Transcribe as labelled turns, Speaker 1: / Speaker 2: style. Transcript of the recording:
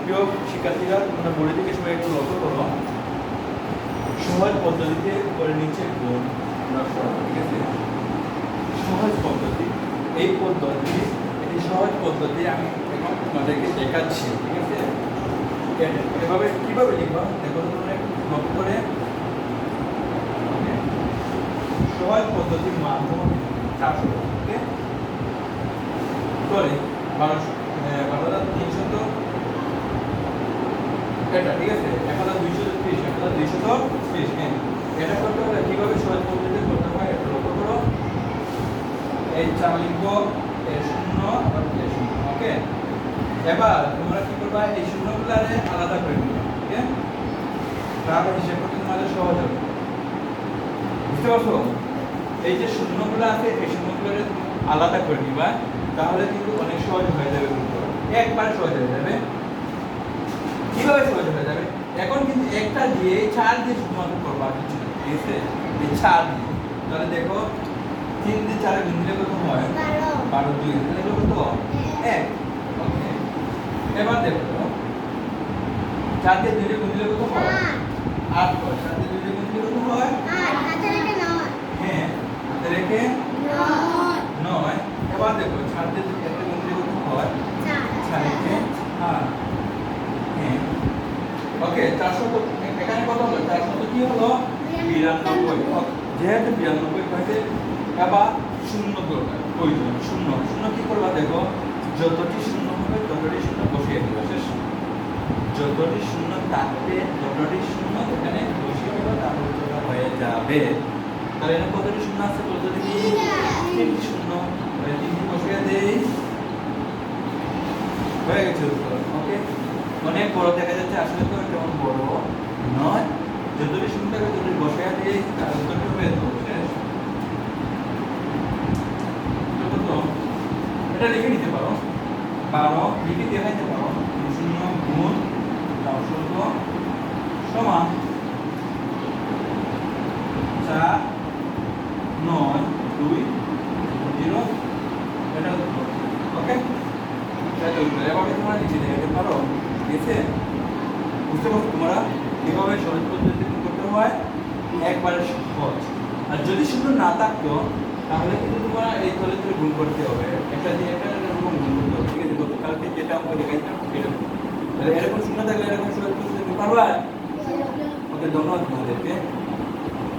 Speaker 1: প্রিয় শিক্ষার্থীরা তোমরা বোর্ডে থেকে সবাই একটু লক্ষ্য করো। সহজ পদ্ধতিতে করে নিচ্ছে আমরা ঠিক আছে? সহজ পদ্ধতি। এই পদ্ধতি এটি সহজ পদ্ধতি আমি এখন তোমাদেরকে দেখাচ্ছি, ঠিক আছে? এভাবে কীভাবে লিখবা? দেখো তোমরা লক্ষ্য করে? সহজ পদ্ধতির মাধ্যমে চারশো করে বারোশো বারো হাজার তিনশত হ্যাঁ? সহজ পদ্ধতিতে করতে হয়? এই চার লিখব এ শূন্য এই শূন্যগুলারে আলাদা করে আলাদা করে নিবা, তাহলে কিন্তু অনেক সহজ হয়ে যাবে একবার সহজ হয়ে যাবে। কীভাবে সহজ হয়ে যাবে? এখন কিন্তু একটা দিয়ে চার দিয়ে শুধুমাত্র করবা কিছু ঠিক আছে এই চার দিয়ে। তাহলে দেখো তিন দিয়ে চারে গুণ দিলে কত হয়?
Speaker 2: বারো।
Speaker 1: দুই। তাহলে কত? এক। ওকে। এবার দেখো চার দিয়ে দুই গুণ দিলে কত হয়?
Speaker 2: আট।
Speaker 1: হয়। চার দিয়ে দুই গুণ দিলে কত হয়? হ্যাঁ। হাতে রেখে
Speaker 2: নয়।
Speaker 1: এবার দেখো চার দিয়ে দুই একটা গুণ দিলে কত হয়
Speaker 2: চার
Speaker 1: চার রেখে আট হ্যাঁ ওকে চারশো কত- এখানে কত হলো চারশো তো কি হলো? বিরানব্বই। যেহেতু বিরানব্বই হয়েছে, এবার শূন্য প্রয়োজন, শূন্য। শূন্য কি করবা দেখো? যতটি শূন্য হবে, ততটি শূন্য বসিয়ে দিবা, শেষ। যতটি শূন্য থাকবে, ততটি শূন্য এখানে বসিয়ে দিবা তাহলে হয়ে যাবে। তাহলে এখানে কতটি শূন্য আছে বলতে দেখি। তিনটি শূন্য। তিনটি বসিয়ে দেই। হয়ে গেছে ওকে? অনেক বড় দেখা যাচ্ছে, আসলে তো তেমন বড় নয়। যতটি শূন্য থাকবে ততটি বসায় দিয়ে তার উত্তরটা শেষ এটা লিখে নিতে পারো। বারো, লিখে দেখাইতে পারো। শূন্য, গুণ দশক সমান চার, নয়, দুই, জিরো, এটা ওকে? এভাবে তোমরা লিখে দেখাতে পারো। আছে বুঝতে পারছ তোমরা? এভাবে সহজ পদ্ধতিতে করতে হয়? একবারে সহজ। আর যদি শুধু না থাকতো তাহলে কিন্তু তোমরা এই তুলে গুণ করতে হবে। একটা দিয়ে একটা এরকম গুণ করতে হবে ঠিক আছে? গতকালকে যেটা আমাকে দেখাইছিলাম এরকম এরকম শূন্য থাকলে এরকম সহজ পদ্ধতি পারবা? ওকে ধন্যবাদ তোমাদেরকে।